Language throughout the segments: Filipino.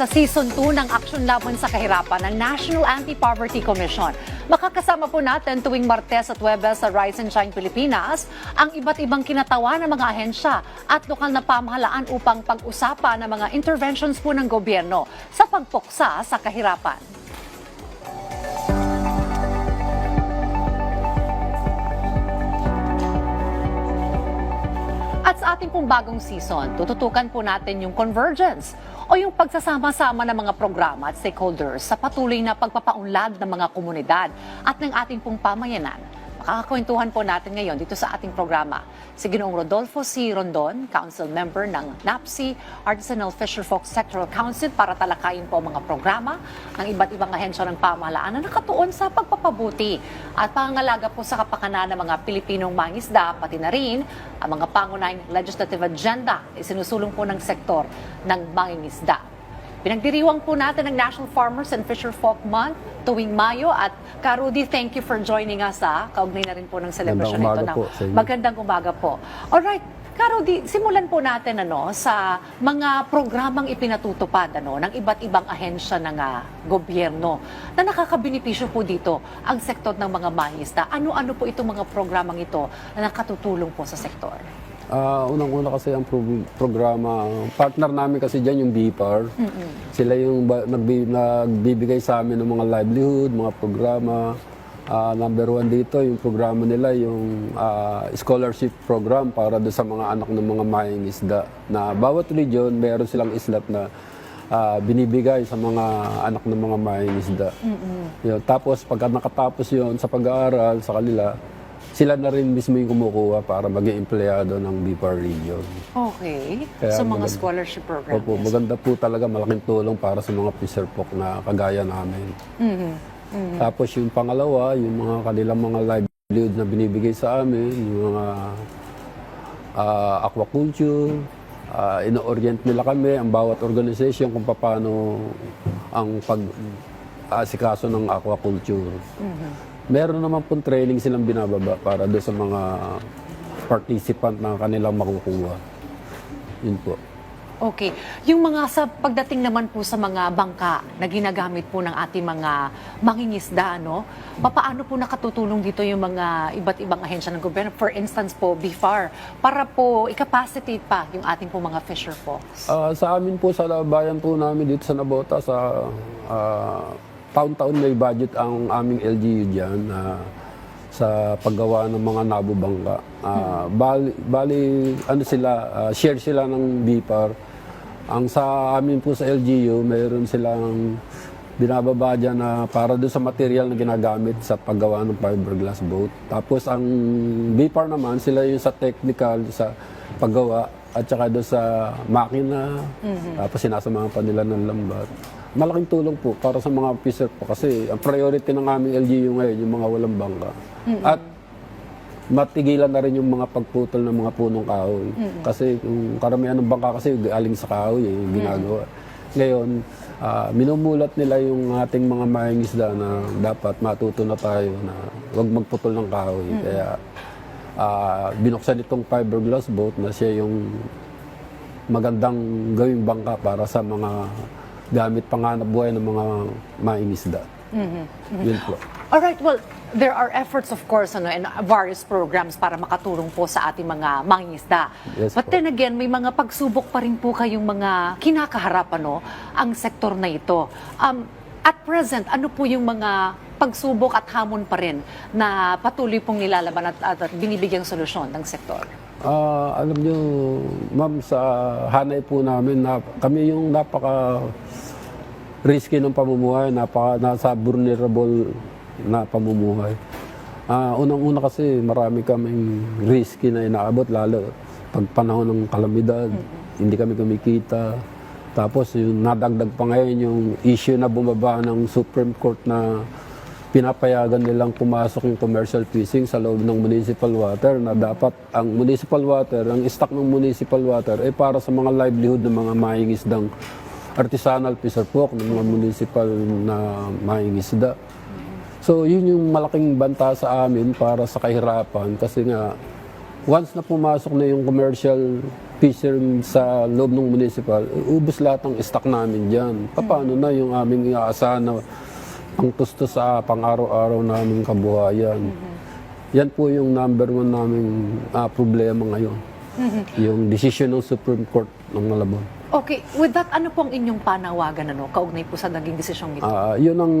sa Season 2 ng Aksyon Laban sa Kahirapan ng National Anti-Poverty Commission. Makakasama po natin tuwing Martes at Webes sa Rise and Shine Pilipinas ang iba't ibang kinatawa ng mga ahensya at lokal na pamahalaan upang pag-usapan ng mga interventions po ng gobyerno sa pagpuksa sa kahirapan. At sa ating pong bagong season, tututukan po natin yung convergence o yung pagsasama-sama ng mga programa at stakeholders sa patuloy na pagpapaunlad ng mga komunidad at ng ating pong pamayanan. Makakakwentuhan po natin ngayon dito sa ating programa si Ginoong Rodolfo C. Rondon, Council Member ng NAPSI Artisanal Fisherfolk Sectoral Council para talakayin po ang mga programa ng iba't ibang ahensya ng pamahalaan na nakatuon sa pagpapabuti at pangangalaga po sa kapakanan ng mga Pilipinong mangisda, pati na rin ang mga pangunahing legislative agenda isinusulong po ng sektor ng mangingisda. Pinagdiriwang po natin ng National Farmers and Fisher Folk Month tuwing Mayo at Karudi, thank you for joining us. Ha. Kaugnay na rin po ng celebration ito. po inyo. magandang umaga po. Alright, Karudi, simulan po natin ano, sa mga programang ipinatutupad ano, ng iba't ibang ahensya ng ah, gobyerno na nakakabenepisyo po dito ang sektor ng mga mangisda. Ano-ano po itong mga programang ito na nakatutulong po sa sektor? Ah, unang-una kasi ang pro- programa, partner namin kasi dyan yung BPAR. Sila yung ba- nagbi- nagbibigay sa amin ng mga livelihood, mga programa. Ah, number one dito, yung programa nila, yung ah, scholarship program para doon sa mga anak ng mga mayang isda. Na bawat region, meron silang islat na ah, binibigay sa mga anak ng mga mayang isda. Yun. Tapos pagka nakatapos yon sa pag-aaral sa kanila, sila na rin mismo yung kumukuha para maging empleyado ng BPAR region. Okay. Kaya so mga maganda- scholarship programs. Opo, maganda po talaga malaking tulong para sa mga fisher folk na kagaya namin. Tapos yung pangalawa, yung mga kanilang mga livelihood na binibigay sa amin, yung mga ah, aquaculture, uh, ino-orient nila kami, ang bawat organization kung paano ang pag asikaso ng aquaculture. Meron naman pong training silang binababa para doon sa mga participant na kanilang makukuha. Yun po. Okay. Yung mga sa pagdating naman po sa mga bangka na ginagamit po ng ating mga mangingisda, ano, papaano po nakatutulong dito yung mga iba't ibang ahensya ng gobyerno? For instance po, BIFAR, para po i-capacitate pa yung ating po mga fisher folks. Ah, sa amin po sa bayan po namin dito sa Nabota sa ah, taon-taon may budget ang aming LGU diyan sa paggawa ng mga nabubangka. Ah, bali, bali ano sila ah, share sila ng BIPAR. Ang sa amin po sa LGU, mayroon silang binababa dyan na para doon sa material na ginagamit sa paggawa ng fiberglass boat. Tapos ang BIPAR naman, sila yung sa technical, sa paggawa at saka doon sa makina. Tapos sinasamahan pa nila ng lambat. Malaking tulong po para sa mga officer po kasi ang priority ng aming LGU ngayon yung mga walang bangka. At matigilan na rin yung mga pagputol ng mga punong kahoy. Kasi yung karamihan ng bangka kasi galing sa kahoy eh, yung ginagawa. Ngayon, ah, minumulat nila yung ating mga mayang isda na dapat matuto na tayo na huwag magputol ng kahoy. Kaya ah, binuksan itong fiberglass boat na siya yung magandang gawing bangka para sa mga gamit panganap buhay ng mga mayang isda. Yun po. Alright, well, there are efforts of course ano, and various programs para makatulong po sa ating mga mangingisda. Yes But po. then again, may mga pagsubok pa rin po kayong mga kinakaharap ano, ang sektor na ito. Um, at present, ano po yung mga pagsubok at hamon pa rin na patuloy pong nilalaban at, at, at binibigyang solusyon ng sektor? Ah, alam nyo, ma'am, sa hanay po namin, na, kami yung napaka risky ng pamumuhay, napaka nasa vulnerable na pamumuhay. Ah, unang-una kasi marami kaming risky na inaabot, lalo pag panahon ng kalamidad, hindi kami kumikita. Tapos yung nadagdag pa ngayon yung issue na bumaba ng Supreme Court na pinapayagan nilang pumasok yung commercial fishing sa loob ng municipal water na dapat ang municipal water, ang stock ng municipal water ay para sa mga livelihood ng mga mahingisdang artisanal fisher folk ng mga municipal na mahingisda. So yun yung malaking banta sa amin para sa kahirapan kasi nga once na pumasok na yung commercial fisher sa loob ng municipal, ubus lahat ng stock namin dyan. Paano na yung aming inaasahan na pangtusto sa pang-araw-araw naming kabuhayan. Yan po yung number one naming ah, problema ngayon. Yung decision ng Supreme Court ng Malabon. Okay, with that, ano po ang inyong panawagan ano, kaugnay po sa naging desisyong ito? Ah, yun ang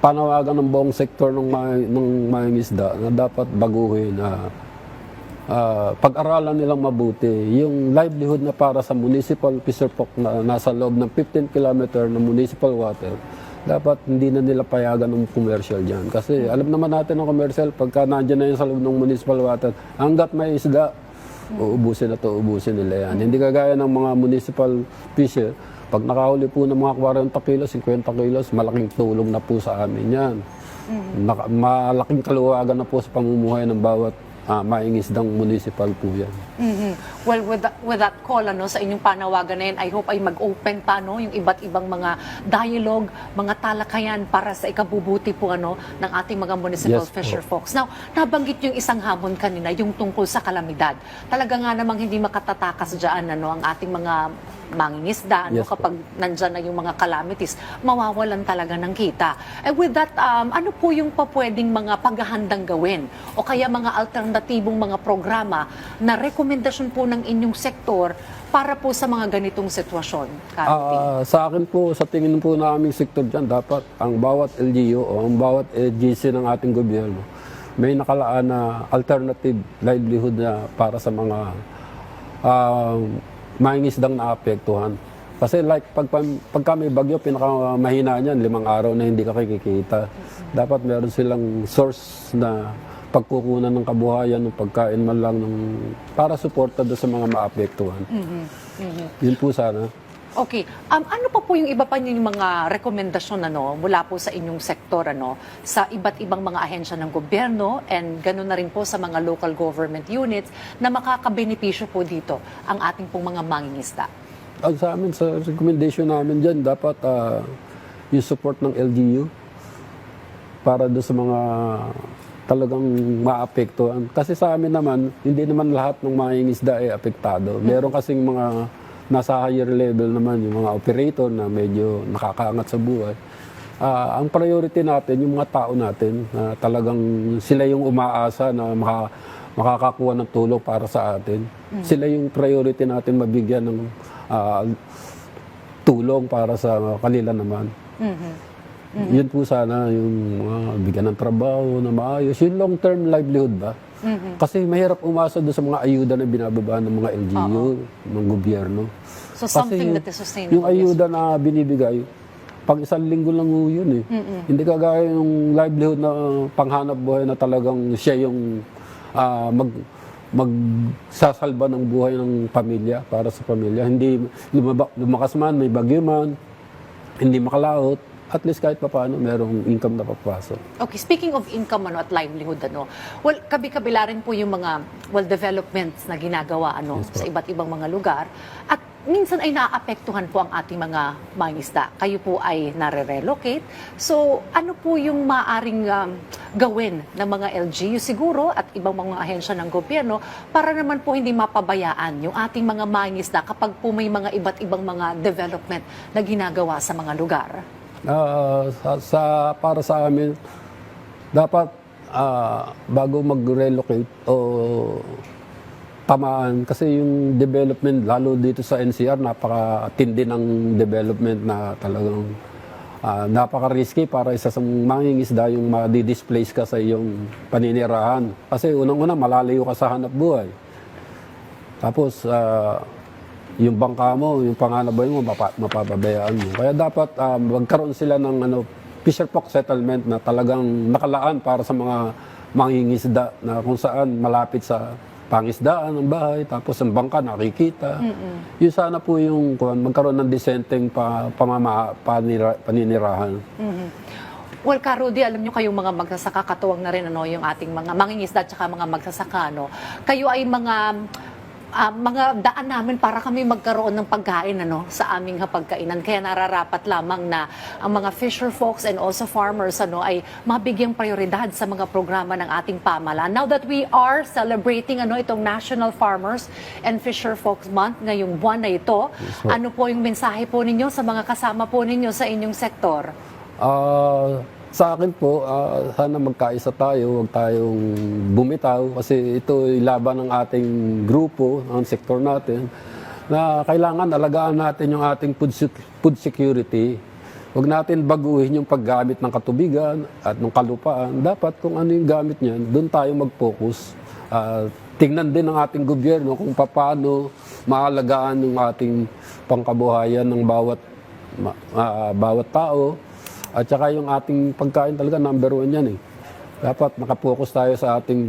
panawagan ng buong sektor ng may, ng mayang isda na dapat baguhin na ah, pag-aralan nilang mabuti yung livelihood na para sa municipal fisher folk na nasa loob ng 15 kilometer ng municipal water dapat hindi na nila payagan ng commercial dyan. Kasi alam naman natin ng commercial, pagka nandyan na yun sa loob ng municipal water, hanggat may isda, uubusin na to, uubusin nila yan. Hindi kagaya ng mga municipal fisher, pag nakahuli po ng mga 40 kilos, 50 kilos, malaking tulong na po sa amin yan. Naka- malaking kaluwagan na po sa pamumuhay ng bawat uh, maingisdang municipal po yan. Mhm. Well, with that, with that call ano, sa inyong panawagan na yan, I hope ay mag-open pa no, yung iba't ibang mga dialogue, mga talakayan para sa ikabubuti po ano, ng ating mga municipal Yes po. fisher folks. Now, nabanggit yung isang hamon kanina, yung tungkol sa kalamidad. Talaga nga namang hindi makatatakas dyan ano, ang ating mga mangingisda ano, Yes po. kapag nandyan na yung mga calamities, mawawalan talaga ng kita. And with that, um, ano po yung pa pwedeng mga paghahandang gawin o kaya mga alternatibong mga programa na rekomendasyon po ng inyong sektor para po sa mga ganitong sitwasyon? Ah, sa akin po, sa tingin po naming sektor dyan, dapat ang bawat LGU o ang bawat LGC ng ating gobyerno, may nakalaan na alternative livelihood na para sa mga uh, mangingisdang naapektuhan. Kasi like pag, pagka may bagyo, pinakamahina niyan, limang araw na hindi ka kikikita. Dapat meron silang source na pagkukunan ng kabuhayan, ng pagkain man lang ng, para suporta doon sa mga maapektuhan. Yun po sana. Okay. Um, ano pa po yung iba pa yung mga rekomendasyon ano, mula po sa inyong sektor ano, sa iba't ibang mga ahensya ng gobyerno and ganoon na rin po sa mga local government units na makakabenepisyo po dito ang ating pong mga mangingisda? Ang sa amin, sa recommendation namin dyan, dapat ah, yung support ng LGU para doon sa mga talagang maapektuhan. Kasi sa amin naman, hindi naman lahat ng mga ingisda ay apektado. Meron kasing mga nasa higher level naman, yung mga operator na medyo nakakaangat sa buhay. Ah, ang priority natin, yung mga tao natin, na talagang sila yung umaasa na maka, makakakuha ng tulong para sa atin. Sila yung priority natin mabigyan ng ah, tulong para sa kanila naman. Yun po sana yung mga bigyan ng trabaho na maayos. Yung long-term livelihood ba? Kasi mahirap umasa doon sa mga ayuda na binababa ng mga LGU, ng gobyerno. So Kasi something yung- that is sustainable. Yung ayuda na binibigay, pang isang linggo lang ho yun eh. Hindi kagaya yung livelihood na panghanap buhay na talagang siya yung ah, mag magsasalba ng buhay ng pamilya para sa pamilya. Hindi lumaba, lumakas man, may bagyo man, hindi makalaot, at least kahit pa paano merong income na papasok. Okay, speaking of income ano, at livelihood, ano, well, kabi-kabila rin po yung mga well developments na ginagawa ano, Yes sa iba't ibang mga lugar. At minsan ay naaapektuhan po ang ating mga mangisda. Kayo po ay nare-relocate. So, ano po yung maaring um, gawin ng mga LGU siguro at ibang mga ahensya ng gobyerno para naman po hindi mapabayaan yung ating mga mangisda kapag po may mga iba't ibang mga development na ginagawa sa mga lugar? Ah, sa, para sa amin, dapat ah, bago mag-relocate o tamaan, kasi yung development, lalo dito sa NCR, napakatindi ng development na talagang ah, napaka-risky para isa sa mangingisda yung ma-displace ka sa iyong paninirahan. Kasi unang-una, malalayo ka sa hanap buhay. Tapos, ah, yung bangka mo, yung panganabay mo, mapa, mapapabayaan mo. Kaya dapat ah, magkaroon sila ng ano, fisher folk settlement na talagang nakalaan para sa mga mangingisda na kung saan malapit sa pangisdaan ng bahay, tapos ang bangka nakikita. Yun sana po yung magkaroon ng disenteng pa, pamama, panira, paninirahan. Well, Ka Rudy, alam nyo kayong mga magsasaka, katuwang na rin ano, yung ating mga mangingisda at saka mga magsasaka. No? Kayo ay mga ah, mga daan namin para kami magkaroon ng pagkain ano, sa aming hapagkainan. Kaya nararapat lamang na ang mga fisher folks and also farmers ano, ay mabigyang prioridad sa mga programa ng ating pamahalaan. Now that we are celebrating ano, itong National Farmers and Fisher Folks Month ngayong buwan na ito, po. ano po yung mensahe po ninyo sa mga kasama po ninyo sa inyong sektor? Ah, sa akin po, ah, sana magkaisa tayo, huwag tayong bumitaw kasi ito ay laban ng ating grupo, ang sektor natin, na kailangan alagaan natin yung ating food, food security. Huwag natin baguhin yung paggamit ng katubigan at ng kalupaan. Dapat kung ano yung gamit niyan, doon tayo mag-focus. Ah, tingnan din ng ating gobyerno kung paano maalagaan yung ating pangkabuhayan ng bawat ah, bawat tao at saka yung ating pagkain talaga number one yan eh. Dapat nakapokus tayo sa ating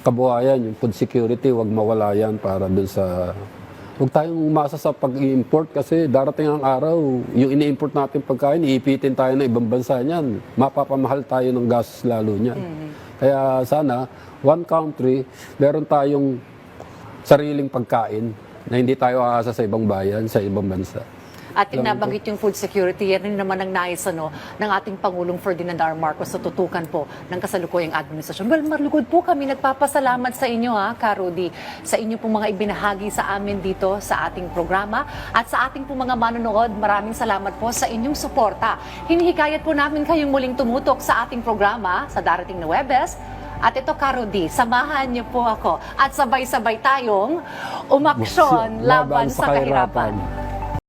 kabuhayan, yung food security, wag mawala yan para dun sa... Huwag tayong umasa sa pag-import kasi darating ang araw, yung ini-import natin pagkain, iipitin tayo ng ibang bansa niyan. Mapapamahal tayo ng gas lalo niyan. Kaya sana, one country, meron tayong sariling pagkain na hindi tayo aasa sa ibang bayan, sa ibang bansa. At yung nabanggit yung food security, yan rin naman ang nais ano, ng ating Pangulong Ferdinand R. Marcos sa tutukan po ng kasalukuyang administrasyon. Well, marlugod po kami. Nagpapasalamat sa inyo, ha, Karudi, sa inyo pong mga ibinahagi sa amin dito sa ating programa. At sa ating pong mga manonood, maraming salamat po sa inyong suporta. Hinihikayat po namin kayong muling tumutok sa ating programa sa darating na Webes. At ito, Karudi, samahan niyo po ako at sabay-sabay tayong umaksyon laban, sa kahirapan.